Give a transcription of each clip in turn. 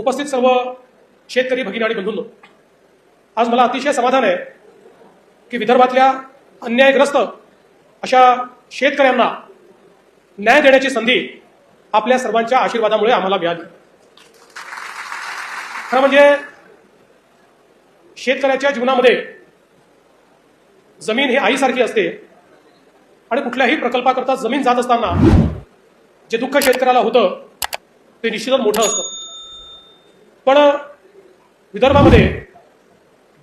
उपस्थित सर्व शेतकरी भगिनी आणि बंधूंनो आज मला अतिशय समाधान आहे की विदर्भातल्या अन्यायग्रस्त अशा शेतकऱ्यांना न्याय देण्याची संधी आपल्या सर्वांच्या आशीर्वादामुळे आम्हाला मिळाली. खरं म्हणजे शेतकऱ्याच्या जीवनामध्ये जमीन ही आईसारखी असते आणि कुठल्याही प्रकल्पाकरता जमीन जात असताना जे दुःख शेतकऱ्याला होतं ते निश्चितच मोठं असतं. पण विदर्भामध्ये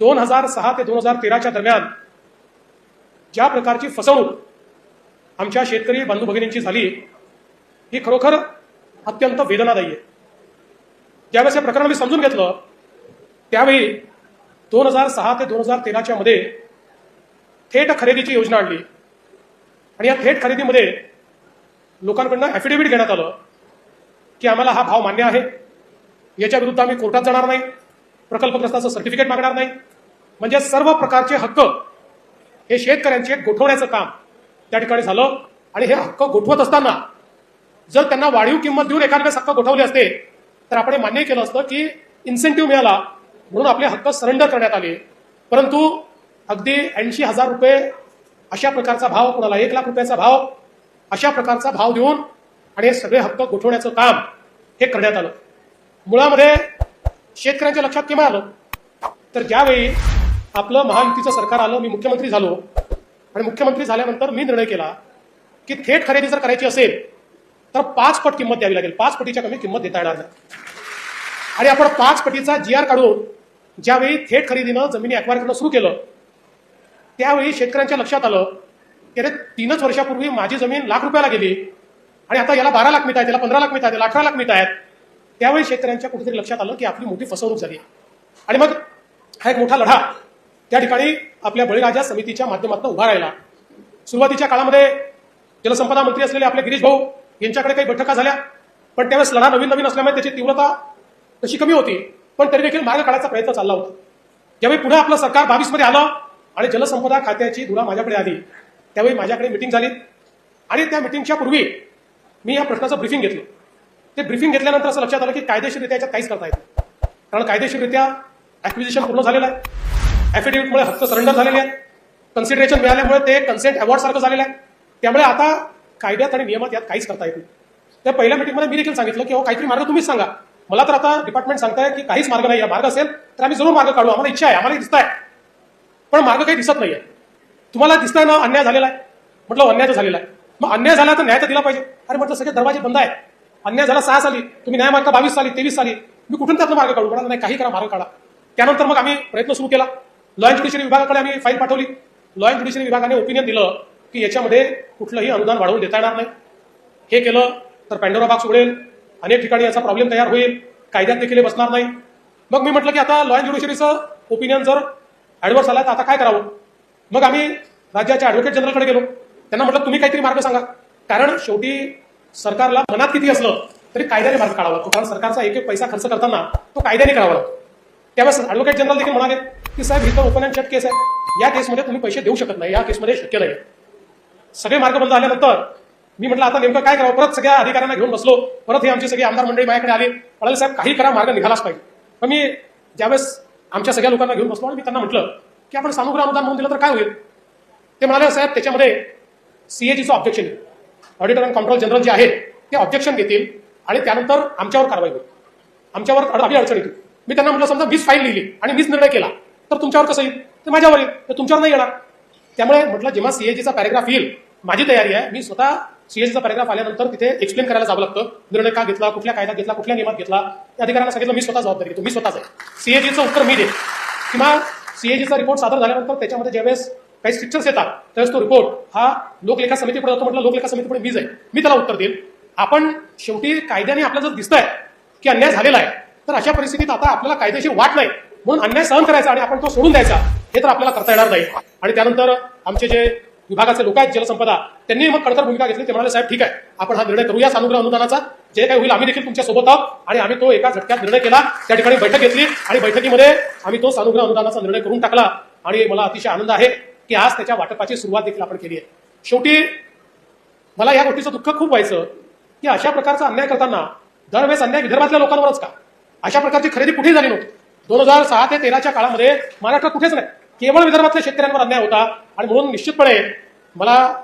दोन हजार सहा ते दोन हजार तेराच्या दरम्यान ज्या प्रकारची फसवणूक आमच्या शेतकरी बंधू भगिनींची झाली ही खरोखर अत्यंत वेदनादायी आहे. ज्यावेळेस हे प्रकरण मी समजून घेतलं त्यावेळी दोन हजार सहा ते दोन हजार तेराच्या मध्ये थेट खरेदीची योजना आणली. आणि या थेट खरेदीमध्ये लोकांकडनं ॲफिडेव्हिट घेण्यात आलं की आम्हाला हा भाव मान्य आहे. याच्या विरुद्ध आम्ही कोर्टात जाणार नाही. प्रकल्पग्रस्ताचं सर्टिफिकेट मागणार नाही. म्हणजे सर्व प्रकारचे हक्क हे शेतकऱ्यांचे गोठवण्याचं काम त्या ठिकाणी झालं. आणि हे हक्क गोठवत असताना जर त्यांना वाढीव किंमत देऊन एखाद्या हक्क गोठवले असते तर आपण हे मान्य केलं असतं की इन्सेंटिव्ह मिळाला म्हणून आपले हक्क सरेंडर करण्यात आले. परंतु अगदी ऐंशी हजार रुपये अशा प्रकारचा भाव कोणाला एक लाख रुपयाचा भाव अशा प्रकारचा भाव देऊन आणि हे सगळे हक्क गोठवण्याचं काम हे करण्यात आलं. मुळामध्ये शेतकऱ्यांच्या लक्षात केव्हा आलं? तर ज्यावेळी आपलं महायुतीचं सरकार आलं मी मुख्यमंत्री झालो आणि मुख्यमंत्री झाल्यानंतर मी निर्णय केला की थेट खरेदी जर करायची असेल तर पाच पट किंमत द्यावी लागेल. पाच पटीच्या कमी किंमत देता येणार नाही. आणि आपण पाच पटीचा जी आर काढून ज्यावेळी थेट खरेदीनं जमिनी अक्वायर करणं सुरू केलं त्यावेळी शेतकऱ्यांच्या लक्षात आलं की अरे तीनच वर्षापूर्वी माझी जमीन लाख रुपयाला गेली आणि आता याला बारा लाख मिळत आहेत याला पंधरा लाख मिळत आहेत याला अठरा लाख मिळत आहेत. त्यावेळी शेतकऱ्यांच्या कुठेतरी लक्षात आलं की आपली मोठी फसवणूक झाली आणि मग हा एक मोठा लढा त्या ठिकाणी आपल्या बळीराजा समितीच्या माध्यमातून उभा राहिला. सुरुवातीच्या काळामध्ये जलसंपदा मंत्री असलेले आपले गिरीश भाऊ यांच्याकडे काही बैठका झाल्या. पण त्यावेळेस लढा नवीन नवीन असल्यामुळे त्याची तीव्रता तशी कमी होती. पण तरी देखील मार्ग काढायचा प्रयत्न चालला होता. ज्यावेळी पुन्हा आपलं सरकार बावीसमध्ये आलं आणि जलसंपदा खात्याची धुरा माझ्याकडे आली त्यावेळी माझ्याकडे मिटिंग झाली. आणि त्या मिटिंगच्या पूर्वी मी या प्रश्नाचं ब्रिफिंग घेतलं. ते ब्रिफिंग घेतल्यानंतर असं लक्षात आलं की कायदेशीररित्या याच्यात काहीच करता येत कारण कायदेशीररित्या ऍक्विजिशन पूर्ण झालेलं आहे. ऍफिडेव्हिटमुळे हक्क सरेंडर झालेले आहेत. कन्सिडरेशन मिळाल्यामुळे ते कन्सेंट अवॉर्ड सारखं झालेलं आहे. त्यामुळे आता कायद्यात आणि नियमात यात काहीच करता येत नाही. त्या पहिल्या मिटिंगमध्ये मी देखील सांगितलं की हो काहीतरी मार्ग तुम्हीच सांगा. मला तर आता डिपार्टमेंट सांगताय की काहीच मार्ग नाही या मार्ग असेल तर आम्ही जरूर मार्ग काढू. आम्हाला इच्छा आहे. आम्हाला दिसत आहे पण मार्ग काही दिसत नाहीये. तुम्हाला दिसताय ना अन्याय झालेला आहे. म्हटलं अन्याय झालेला आहे. मग अन्याय झाला तर न्याय तर दिला पाहिजे. अरे म्हटलं सगळे दरवाजे बंद आहेत. अन्याय झाला सहा साली तुम्ही न्याय मार्ग बावीस साली तेवीस साली मी कुठून त्यातनं मार्ग काढू? म्हणाला नाही काही करा मार्ग काढा. त्यानंतर मग आम्ही प्रयत्न सुरू केला. लॉ अँड ज्युडिशरी विभागाकडे आम्ही फाईल पाठवली. लॉ अँड ज्युडिशरी विभागाने ओपिनियन दिलं की याच्यामध्ये कुठलंही अनुदान वाढवून देता येणार नाही. हे केलं तर पॅन्डोरा बॉक्स उडेल अनेक ठिकाणी याचा प्रॉब्लेम तयार होईल. कायद्यात देखील बसणार नाही. मग मी म्हटलं की आता लॉ अँड ज्युडिशरीचं ओपिनियन जर ऍडव्हर्स आला तर आता काय करावं? मग आम्ही राज्याच्या ऍडव्होकेट जनरलकडे गेलो. त्यांना म्हटलं तुम्ही काहीतरी मार्ग सांगा. कारण शेवटी सरकारला मनात किती असलं तरी कायद्याने मार्ग काढावा. लागतो कारण सरकारचा एक एक पैसा खर्च करताना तो कायद्याने करावा. लागतो त्यावेळेस ऍडव्होकेट जनरल देखील म्हणाले की साहेब इथं ओपन अँड शट केस आहे. या केसमध्ये तुम्ही पैसे देऊ शकत नाही. या केसमध्ये शक्य नाही. सगळे मार्ग बंद झाल्यानंतर मी म्हटलं आता नेमकं काय करावं? परत सगळ्या अधिकाऱ्यांना घेऊन बसलो. परत हे आमची सगळी आमदार मंडळी माझ्याकडे आली. म्हणाले साहेब काही करा मार्ग निघालाच पाहिजे. मग मी ज्यावेळेस आमच्या सगळ्या लोकांना घेऊन बसलो आणि मी त्यांना म्हटलं की आपण सानुग्रह अनुदान म्हणून दिलं तर काय होईल? ते म्हणाले साहेब त्याच्यामध्ये सीएजीचं ऑब्जेक्शन येईल ऑडिटर अँड कंट्रोल जनरल जे आहेत ते ऑब्जेक्शन घेतील आणि त्यानंतर आमच्यावर कारवाई होईल. आमच्यावर अड- आपली अडचण येतील. मी त्यांना म्हटलं समजा वीस फाईल लिहिली आणि वीस निर्णय केला तर तुमच्यावर कसं येईल? ते माझ्यावर येईल तर तुमच्यावर नाही येणार. त्यामुळे म्हटलं जेव्हा सीएजीचा पॅरेग्राफ येईल माझी तयारी आहे मी स्वतः सीएजीचा पॅरेग्राफ आल्यानंतर तिथे एक्सप्लेन करायला जावं लागतं. निर्णय का घेतला कुठल्या कायदा घेतला कुठल्या नियमात घेतला त्या अधिकाऱ्यांना सांगितलं मी स्वतः जबाबदारी घेतो मी स्वतःच आहे. सीएजीचं उत्तर मी देईन. किंवा सीएजीचा रिपोर्ट सादर झाल्यानंतर त्याच्यामध्ये ज्यावेळेस काही स्ट्रिक्चर्स येतात त्यावेळेस तो रिपोर्ट हा लोकलेखा समितीपुढे जातो म्हटलं लोकलेखा समितीपुढे मीच आहे मी त्याला उत्तर देईल आपण शेवटी कायद्याने आपल्याला जर दिसतंय की अन्याय झालेला आहे तर अशा परिस्थितीत आता आपल्याला कायदेशीर वाट नाही. म्हणून अन्याय सहन करायचा आणि आपण तो सोडून द्यायचा हे तर आपल्याला करता येणार नाही. आणि त्यानंतर आमचे जे विभागाचे लोक आहेत जलसंपदा त्यांनी मग कणकर भूमिका घेतली. ते म्हणाले साहेब ठीक आहे. आपण हा निर्णय करूया सानुग्रह अनुदानाचा. जे काही होईल आम्ही देखील तुमच्यासोबत आहोत. आणि आम्ही तो एका झटक्यात निर्णय केला. त्या ठिकाणी बैठक घेतली आणि बैठकीमध्ये आम्ही तो सानुग्रह अनुदानाचा निर्णय करून टाकला. आणि मला अतिशय आनंद आहे. की आज त्याच्या वाटपाची सुरुवात देखील आपण केली आहे. शेवटी मला या गोष्टीचं दुःख खूप व्हायचं की अशा प्रकारचा अन्याय करताना दरवेळेस अन्याय विदर्भातल्या लोकांवरच का? अशा प्रकारची खरेदी कुठेही झाली नव्हती? दोन हजार सहा ते तेराच्या काळामध्ये महाराष्ट्रात कुठेच नाही. केवळ विदर्भातल्या शेतकऱ्यांवर अन्याय होता आणि म्हणून निश्चितपणे मला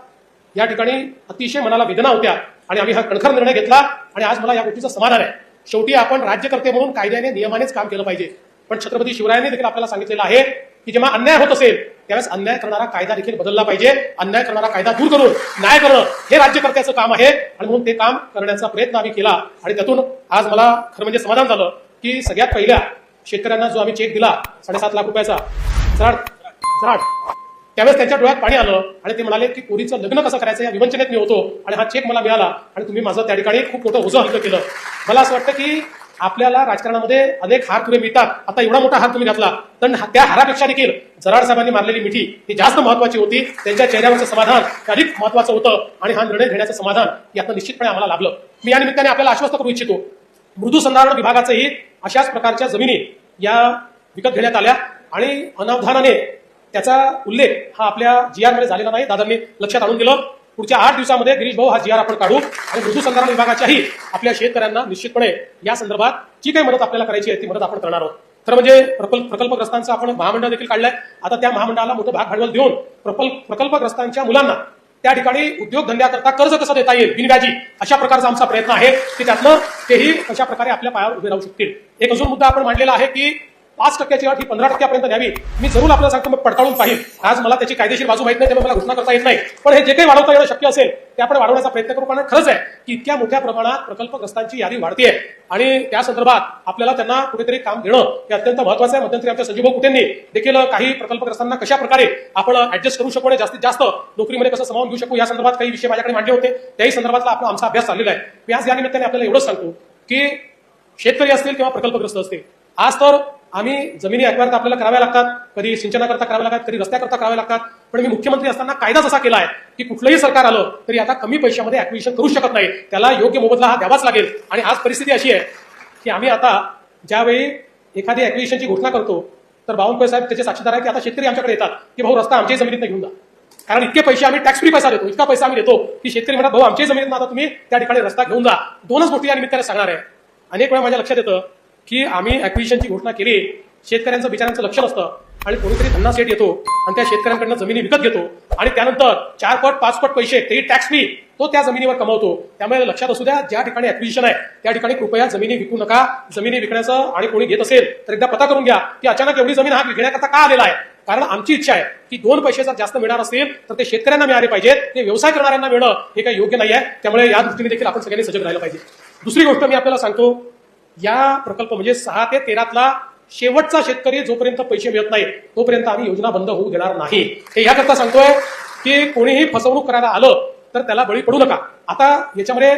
या ठिकाणी अतिशय मनाला वेदना होत्या आणि आम्ही हा कणखर निर्णय घेतला आणि आज मला या गोष्टीचं समाधान आहे. शेवटी आपण राज्यकर्ते म्हणून कायद्याने नियमानेच काम केलं पाहिजे. पण छत्रपती शिवरायांनी देखील आपल्याला सांगितलेलं आहे की जेव्हा अन्याय होत असेल त्यावेळेस अन्याय करणारा कायदा देखील बदलला पाहिजे. अन्याय करणारा कायदा दूर करून न्याय करणं हे राज्यकर्त्याचं काम आहे. आणि म्हणून ते काम करण्याचा प्रयत्न आम्ही केला. आणि त्यातून आज मला खरं म्हणजे समाधान झालं की सगळ्यात पहिल्या शेतकऱ्यांना जो आम्ही चेक दिला साडेसात लाख रुपयाचा त्यावेळेस त्यांच्या डोळ्यात पाणी आलं आणि ते म्हणाले की पोरीचं लग्न कसं करायचं या विवंचनेत मी होतो आणि हा चेक मला मिळाला आणि तुम्ही माझं त्या ठिकाणी खूप मोठं ओझं हलकं केलं. मला असं वाटतं की आपल्याला राजकारणामध्ये अनेक हार तुम्ही मिळतात. आता एवढा मोठा हार तुम्ही घातला तर त्या हारापेक्षा देखील जराड साहेबांनी मारलेली मिठी ही जास्त महत्वाची होती. त्यांच्या चेहऱ्यावरचं समाधान अधिक महत्वाचं होतं आणि हा निर्णय घेण्याचं समाधान यातनं निश्चितपणे आम्हाला लाभलं. मी या निमित्ताने आपल्याला आश्वस्त करू इच्छितो. मृदू संधारण विभागाचंही अशाच प्रकारच्या जमिनी या विकत घेण्यात आल्या आणि अनावधानाने त्याचा उल्लेख हा आपल्या जी झालेला नाही. दादांनी लक्षात आणून दिलं. पुढच्या आठ दिवसामध्ये गिरीश भाऊ हा जी आर आपण काढू आणि मृदू संधारण विभागाच्याही आपल्या शेतकऱ्यांना निश्चितपणे या संदर्भात जी काही मदत आपल्याला करायची आहे ती मदत आपण करणार आहोत. तर म्हणजे प्रकल्प प्रकल्पग्रस्तांचं आपण महामंडळ देखील काढलंय. आता त्या महामंडळाला मोठं भाग भांडवल देऊन प्रकल्प प्रकल्पग्रस्तांच्या मुलांना त्या ठिकाणी उद्योगधंद्याकरता कर्ज कसं देता येईल बिनव्याजी अशा प्रकारचा आमचा प्रयत्न आहे. की त्यातनं तेही अशा प्रकारे आपल्या पायावर उभे राहू शकतील. एक अजून मुद्दा आपण मांडलेला आहे की पाच टक्क्याची अट ही पंधरा टक्क्यापर्यंत न्यावी. मी जरूर आपल्याला सांगतो मी पडताळून पाहिजे आज मला त्याची कायदेशीर बाजू माहीत नाही त्यामुळे मला घोषणा करता येत नाही. पण हे जे काही वाढवता येणं शक्य असेल ते आपण वाढवण्याचा प्रयत्न करू. कारण खरंच आहे की इतक्या मोठ्या प्रमाणात प्रकल्पग्रस्तांची यादी वाढतीये. आणि त्या संदर्भात आपल्याला त्यांना कुठेतरी काम देणं हे अत्यंत महत्वाचं आहे. मध्यंतरी आमच्या संजीव कुटेंनी देखील काही प्रकल्पग्रस्तांना कशा प्रकारे आपण ऍडजस्ट करू शकू आणि जास्तीत जास्त नोकरीमध्ये कसं समावून घेऊ शकू या संदर्भात काही विषय माझ्याकडे मांडले होते. त्याही संदर्भातला आपला आमचा अभ्यास चाललेला आहे. मी आज या निमित्ताने आपल्याला एवढंच सांगतो की शेतकरी असतील किंवा प्रकल्पग्रस्त असतील आज तर आम्ही जमिनी अक्वायर तर आपल्याला कराव्या लागतात कधी सिंचनाकरता कराव्या लागतात कधी रस्त्याकरता कराव्या लागतात. पण मी मुख्यमंत्री असताना कायदाच असा केला आहे की कुठलंही सरकार आलं तरी आता कमी पैशामध्ये ऍक्विशन करू शकत नाही. त्याला योग्य मोबदला हा द्यावाच लागेल. आणि आज परिस्थिती अशी आहे की आम्ही आता ज्यावेळी एखादी ऍक्विशनची घोषणा करतो तर बावनकुळे साहेब त्याचे साक्षीदार आहे की आता शेतकरी आमच्याकडे येतात की भाऊ रस्ता आमच्याही जमिनीत घेऊन जा. कारण इतके पैसे आम्ही टॅक्स फ्री पैसा देतो इतका पैसा आम्ही देतो की शेतकरी म्हणतात भाऊ आमच्याही जमिनीत आता तुम्ही त्या ठिकाणी रस्ता घेऊन जा. दोनच गोष्टी या निमित्ताने सांगणार आहे. अनेक वेळा माझ्या लक्षात येतं की आम्ही ऍक्विशनची घोषणा केली शेतकऱ्यांचं बिचाऱ्यांचं लक्ष नसतं. आणि कोणीतरी धन्ना सेट येतो आणि त्या शेतकऱ्यांकडनं जमिनी विकत घेतो. आणि त्यानंतर चार पट पाच पट पैसे तेही टॅक्स फ्री तो त्या जमिनीवर कमवतो. त्यामुळे लक्षात असू द्या ज्या ठिकाणी ऍक्विजिशन आहे त्या ठिकाणी कृपया जमिनी विकू नका. जमिनी विकण्याचं आणि कोणी घेत असेल तर एकदा पता करून घ्या की अचानक एवढी जमीन हा विकण्याकरता का आलेला आहे? कारण आमची इच्छा आहे की दोन पैसे जर जास्त मिळणार असतील तर ते शेतकऱ्यांना मिळाले पाहिजेत ते व्यवसाय करणाऱ्यांना मिळणं हे काही योग्य नाही आहे त्यामुळे या दृष्टीने देखील आपण सगळ्यांनी सजग राहिलं पाहिजे. दुसरी गोष्ट मी आपल्याला सांगतो या प्रकल्प म्हणजे सहा ते तेरातला शेवटचा शेतकरी जोपर्यंत पैसे मिळत नाही तोपर्यंत आम्ही योजना बंद होऊ देणार नाही. हे याकरता सांगतोय की कोणीही फसवणूक करायला आलं तर त्याला बळी पडू नका. आता याच्यामध्ये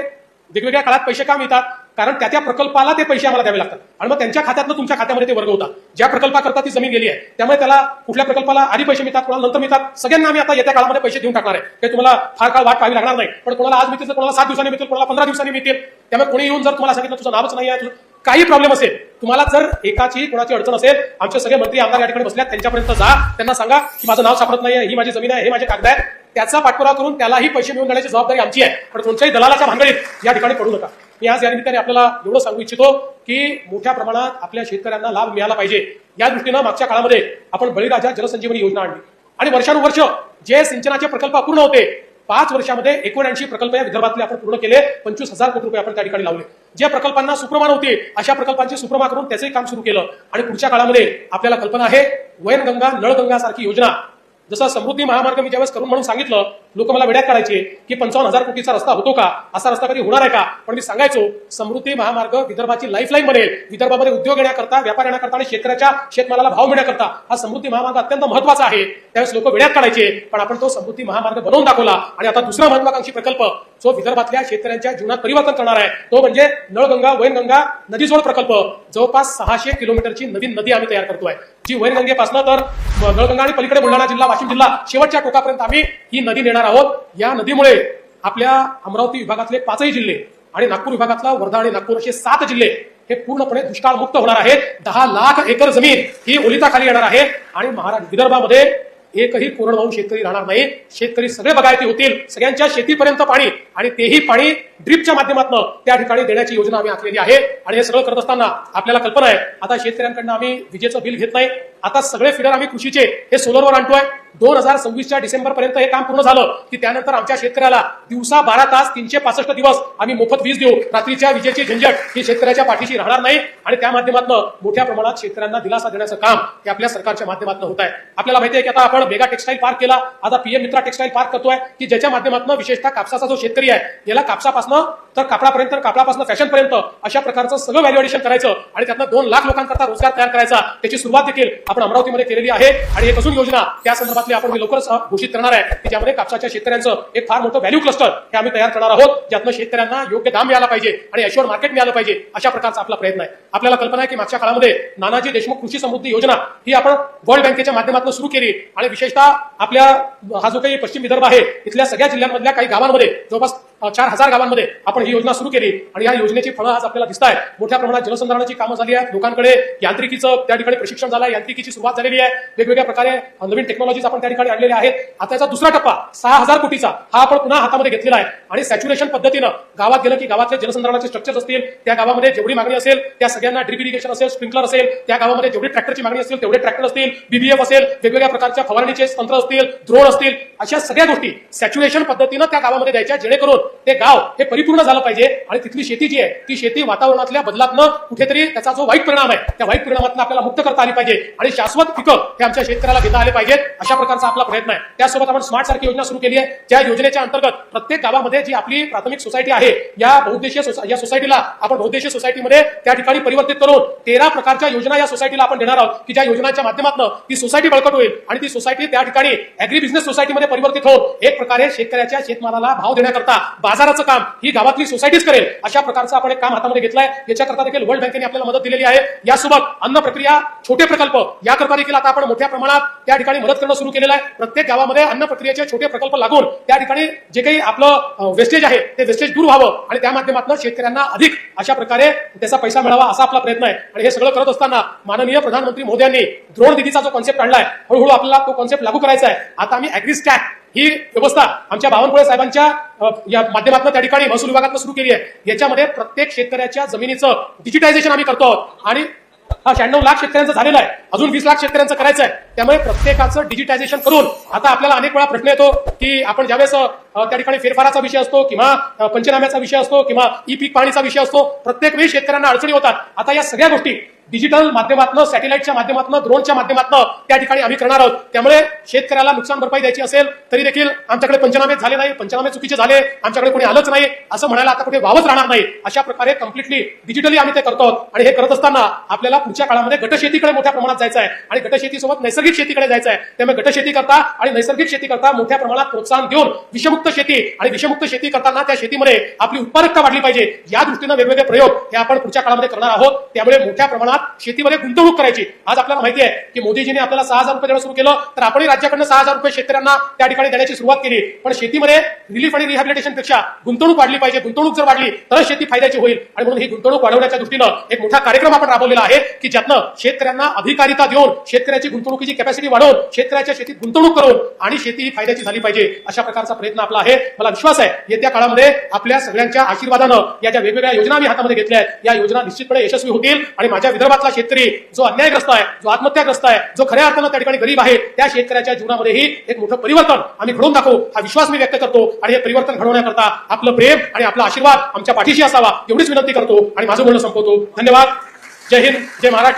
वेगवेगळ्या काळात पैसे का मिळतात? कारण त्या त्या प्रकल्पाला ते पैसे आम्हाला द्यावे लागतात. आणि मग त्यांच्या खात्यातनं तुमच्या खात्यामध्ये ते वर्ग होतात. ज्या प्रकल्पाकरता ती जमीन गेली आहे त्यामुळे त्याला कुठल्या प्रकल्पाला आधी पैसे मिळतात कोणाला नंतर मिळतात? सगळ्यांना आम्ही आता येत्या काळामध्ये पैसे देऊन टाकणार आहे. काही तुम्हाला फार काळ वाट पाहावी लागणार नाही. पण कोणाला आज मिळतील कोणाला सात दिवसांनी मिळतील कोणाला पंधरा दिवसांनी मिळतील. त्यामुळे कोणी येऊन जर तुम्हाला सांगितलं तुझं नावच नाही आहे तुझं काही प्रॉब्लेम असेल तुम्हाला जर एकाची कोणाची अडचण असेल आमचे सगळे मंत्री आमदार या ठिकाणी बसल्यात त्यांच्यापर्यंत जा त्यांना सांगा की माझं नाव सापडत नाही ही माझी जमीन आहे हे माझे कागद आहे त्याचा पाठपुरावा करून त्यालाही पैसे मिळवून देण्याची जबाबदारी आमची आहे. पण कोणत्याही दलालाच्या भांगडीत या ठिकाणी पडू नका. मी आज या निमित्ताने आपल्याला एवढं सांगू इच्छितो की मोठ्या प्रमाणात आपल्या शेतकऱ्यांना लाभ मिळाला पाहिजे. या दृष्टीनं मागच्या काळामध्ये आपण बळीराजा जलसंजीवनी योजना आणली. आणि वर्षानुवर्ष जे सिंचनाचे प्रकल्प अपूर्ण होते पाच वर्षामध्ये एकोणऐंशी प्रकल्प या विदर्भातले आपण पूर्ण केले पंचवीस हजार कोटी रुपये आपण त्या ठिकाणी लावले. ज्या प्रकल्पांना सुप्रमा होते अशा प्रकल्पांची सुप्रमा करून त्याचंही काम सुरू केलं. आणि पुढच्या काळामध्ये आपल्याला कल्पना आहे वैनगंगा नळगंगा सारखी योजना. जसं समृद्धी महामार्ग मी ज्यावेळेस करून म्हणून सांगितलं लोक मला वेड्यात काढायचे की पंचावन्न हजार कोटीचा रस्ता होतो का? असा रस्ता कधी होणार आहे का? पण मी सांगायचो समृद्धी महामार्ग विदर्भाची लाईफलाईन बनेल. विदर्भामध्ये उद्योग येण्याकरता व्यापार येण्याकरता आणि शेतकऱ्याच्या शेतमालाला भाव मिळण्याकरता हा समृद्धी महामार्ग अत्यंत महत्त्वाचा आहे. त्यावेळेस लोक वेड्यात काढायचे पण आपण तो समृद्धी महामार्ग बनवून दाखवला. आणि आता दुसरा महत्वाकांक्षी प्रकल्प जो विदर्भातल्या शेतकऱ्यांच्या जीवनात परिवर्तन करणार आहे तो म्हणजे नळगंगा वैनगंगा नदीजोड प्रकल्प. जवळपास सहाशे किलोमीटरची नवीन नदी आम्ही तयार करतोय. जी वैनगंगेपासून तर नळगंगा आणि पलीकडे बुलढाणा जिल्हा वाशिम जिल्हा शेवटच्या टोकापर्यंत आम्ही ही नदी नेणार आहोत या नदीमुळे आपल्या अमरावती विभागातले पाचही जिल्हे आणि नागपूर विभागातला वर्धा आणि नागपूर असे सात जिल्हे हे पूर्णपणे दुष्काळमुक्त होणार आहेत. दहा लाख एकर जमीन ही ओलिताखाली येणार आहे आणि महाराष्ट्र विदर्भामध्ये एकही कोरडवाहू शेतकरी राहणार नाही. शेतकरी सगळे बागायती होतील. सगळ्यांच्या शेतीपर्यंत पाणी आणि तेही पाणी ड्रिपच्या माध्यमातून त्या ठिकाणी देण्याची योजना आम्ही आखलेली आहे. आणि हे सगळं करत असताना आपल्याला कल्पना आहे. आता शेतकऱ्यांकडनं आम्ही विजेचं बिल घेत नाही. आता सगळे फिडर आम्ही कृषीचे हे सोलरवर आणतोय. दोन हजार सव्वीसच्या डिसेंबर पर्यंत हे काम पूर्ण झालं. की त्यानंतर आमच्या शेतकऱ्याला दिवसा बारा तास तीनशे पासष्ट दिवस आम्ही मोफत वीज देऊ. रात्रीच्या विजेची झंझट ही शेतकऱ्याच्या पाठीशी राहणार नाही. आणि त्या माध्यमातून मोठ्या प्रमाणात शेतकऱ्यांना दिलासा देण्याचं काम हे आपल्या सरकारच्या माध्यमातून होत आहे. आपल्याला माहिती आहे की आता आपण मेगा टेक्सटाईल पार्क केला. आता पीएम मित्रा टेक्सटाईल पार्क करतोय की ज्याच्या माध्यमातून विशेषतः कापसाचा जो शेतकरी आहे याला कापसापासून तर कापडापर्यंत कापडापासून फॅशन पर्यंत अशा प्रकारचं सगळं व्हॅल्युएशन करायचं आणि त्यातनं दोन लाख लोकांकरता रोजगार तयार करायचा. त्याची सुरुवात देखील आपण अमरावतीमध्ये केलेली आहे. आणि एक अजून योजना त्या संदर्भात संदर्भातली आपण मी लवकरच घोषित करणार आहे. की ज्यामध्ये कापसाच्या शेतकऱ्यांचं एक फार मोठं व्हॅल्यू क्लस्टर हे आम्ही तयार करणार आहोत. ज्यातनं शेतकऱ्यांना योग्य दाम मिळाला पाहिजे आणि ऐश्वर मार्केट मिळालं पाहिजे अशा प्रकारचा आपला प्रयत्न आहे. आपल्याला कल्पना आहे की मागच्या काळामध्ये नानाजी देशमुख कृषी समृद्धी योजना ही आपण वर्ल्ड बँकेच्या माध्यमातून सुरू केली. आणि विशेषतः आपल्या हा जो काही पश्चिम विदर्भ आहे इथल्या सगळ्या जिल्ह्यांमधल्या काही गावांमध्ये जवळपास चार हजार गावांमध्ये आपण ही योजना सुरू केली आणि या योजनेची फळं आज आपल्याला दिसत आहेत मोठ्या प्रमाणात जलसंधारणाची कामं झाली आहेत. लोकांकडे यांत्रिकीचं त्या ठिकाणी प्रशिक्षण झालं यांत्रिकीची सुरुवात झालेली आहे. वेगवेगळ्या प्रकारे नवीन टेक्नॉलॉजीज आपण त्या ठिकाणी आणलेल्या आहेत. आता याचा दुसरा टप्पा सहा हजार कोटीचा हा आपण पुन्हा हातामध्ये घेतलेला आहे. आणि सॅच्युरेशन पद्धतीनं गावात गेलं की गावातले जलसंधारणाचे स्ट्रक्चर असतील त्या गावामध्ये जेवढी मागणी असेल त्या सगळ्यांना ड्रिप इरिगेशन असेल स्प्रिंकलर असेल त्या गावामध्ये जेवढी ट्रॅक्टरची मागणी असेल तेवढे ट्रॅक्टर असतील बीबीएफ असेल वेगवेगळ्या प्रकारच्या फवारणीचे तंत्र असतील द्रोण असतील अशा सगळ्या गोष्टी सॅच्युरेशन पद्धतीनं त्या गावामध्ये द्यायच्या जेणेकरून ते गाव हे परिपूर्ण झालं पाहिजे. आणि तिथली शेती जी आहे ती शेती वातावरणातल्या बदलातनं कुठेतरी त्याचा जो वाईट परिणाम आहे त्या वाईट परिणामातून आपल्याला मुक्त करता आली पाहिजे. आणि शाश्वत पिकं हे आमच्या शेतकऱ्याला घेता आले पाहिजेत. अशा प्रकारचा आपला प्रयत्न आहे. त्यासोबत आपण स्मार्ट सारखी योजना सुरू केली आहे ज्या योजनेच्या अंतर्गत प्रत्येक गावामध्ये जी आपली प्राथमिक सोसायटी आहे या बहुद्देशीय या सोसायटीला आपण बहुद्देशीय सोसायटीमध्ये त्या ठिकाणी परिवर्तित करून तेरा प्रकारच्या योजना या सोसायटीला आपण देणार आहोत की ज्या योजनांच्या माध्यमातून ती सोसायटी बळकट होईल आणि ती सोसायटी त्या ठिकाणी अॅग्री बिझनेस सोसायटीमध्ये परिवर्तित होऊन एक प्रकारे शेतकऱ्याच्या शेतमालाला भाव देण्याकरता बाजाराचं काम ही गावातली सोसायटीच करेल. अशा प्रकारचं आपण एक काम हातामध्ये घेतलंय. याच्याकरता देखील वर्ल्ड बँकेने आपल्याला मदत दिलेली आहे. यासोबत अन्न प्रक्रिया छोटे प्रकल्प याकरता देखील आता आपण मोठ्या प्रमाणात त्या ठिकाणी मदत करणं सुरू केलेलं आहे. प्रत्येक गावामध्ये अन्न प्रक्रियेचे छोटे प्रकल्प लागून त्या ठिकाणी जे काही आपलं वेस्टेज आहे ते वेस्टेज दूर व्हावं आणि त्या माध्यमातून शेतकऱ्यांना अधिक अशा प्रकारे त्याचा पैसा मिळावा असा आपला प्रयत्न आहे. आणि हे सगळं करत असताना माननीय प्रधानमंत्री मोदयांनी द्रोण निधीचा जो कॉन्सेप्ट आणलाय हळूहळू आपल्याला तो कॉन्सेप्ट लागू करायचा आहे. आता आम्ही अॅग्रिस्टॅक ही व्यवस्था आमच्या बावनकुळे साहेबांच्या या माध्यमातून त्या ठिकाणी महसूल विभागातून सुरू केली आहे. याच्यामध्ये प्रत्येक शेतकऱ्याच्या जमिनीचं डिजिटायझेशन आम्ही करतो आहोत. आणि हा शहाण्णव लाख शेतकऱ्यांचं झालेलं आहे. अजून वीस लाख शेतकऱ्यांचं करायचं आहे. त्यामुळे प्रत्येकाचं डिजिटायझेशन करून आता आपल्याला अनेक वेळा प्रश्न येतो की आपण ज्यावेळेस त्या ठिकाणी फेरफाराचा विषय असतो किंवा पंचनाम्याचा विषय असतो किंवा ई पीक पाणीचा विषय असतो प्रत्येक वेळी शेतकऱ्यांना अडचणी होतात. आता या सगळ्या गोष्टी डिजिटल माध्यमातून सॅटेलाइटच्या माध्यमातून ड्रोनच्या माध्यमातनं त्या ठिकाणी आम्ही करणार आहोत. त्यामुळे शेतकऱ्याला नुकसान भरपाई द्यायची असेल तरी देखील आमच्याकडे पंचनामे झाले नाही पंचनामे चुकीचे झाले. आमच्याकडे कोणी आलंच नाही. असं म्हणायला आता कुठे वावच राहणार नाही. अशा प्रकारे कम्प्लिटली डिजिटली आम्ही ते करतो आणि हे करत असताना आपल्याला पुढच्या काळामध्ये गटशेतीकडे मोठ्या प्रमाणात जायचं आहे. आणि गटशेतीसोबत नैसर्गिक शेतीकडे जायचं आहे. त्यामुळे गटशेती करता आणि नैसर्गिक शेती करता मोठ्या प्रमाणात प्रोत्साहन देऊन विषमुक्त शेती आणि विषमुक्त शेती करताना त्या शेतीमध्ये आपली उत्पादकता वाढली पाहिजे. या दृष्टीनं वेगवेगळे प्रयोग हे आपण पुढच्या काळामध्ये करणार आहोत. त्यामुळे मोठ्या प्रमाणात शेतीमध्ये गुंतवणूक करायची. आज आपल्याला माहिती आहे की मोदीजीने आपल्याला सहा हजार रुपये देणं सुरू केलं तर आपणही राज्याकडनं सहा हजार रुपये शेतकऱ्यांना त्या ठिकाणी देण्याची सुरुवात केली. पण शेतीमध्ये रिलीफ आणि रिहॅबिलिटेशनपेक्षा गुंतवणूक वाढली पाहिजे. गुंतवणूक जर वाढली तर शेती फायद्याची होईल. आणि म्हणून ही गुंतवणूक वाढवण्याच्या दृष्टीनं एक मोठा कार्यक्रम आपण राबवलेला आहे की ज्यातनं शेतकऱ्यांना अधिकारिता देऊन शेतकऱ्याची गुंतवणुकीची कॅपॅसिटी वाढवून शेतकऱ्याच्या शेतीत गुंतवणूक करून आणि शेती ही फायद्याची झाली पाहिजे अशा प्रकारचा प्रयत्न आपला आहे. मला विश्वास आहे येत्या काळामध्ये आपल्या सगळ्यांच्या आशीर्वादानं या ज्या वेगवेगळ्या योजना मी हातामध्ये घेतल्या या योजना निश्चितपणे यशस्वी होतील आणि माझ्या विदर्भातला शेतकरी जो अन्यायग्रस्त आहे जो आत्महत्याग्रस्त आहे जो खऱ्या अर्थानं त्या ठिकाणी गरीब आहे त्या शेतकऱ्याच्या जीवनामध्येही एक मोठं परिवर्तन आम्ही घडवून दाखवू हा विश्वास मी व्यक्त करतो आणि हे परिवर्तन घडवण्याकरता आपलं प्रेम आणि आपला आशीर्वाद आमच्या पाठीशी असावा एवढीच विनंती करतो आणि माझं बोलणं संपवतो. धन्यवाद. जय हिंद जय महाराष्ट्र.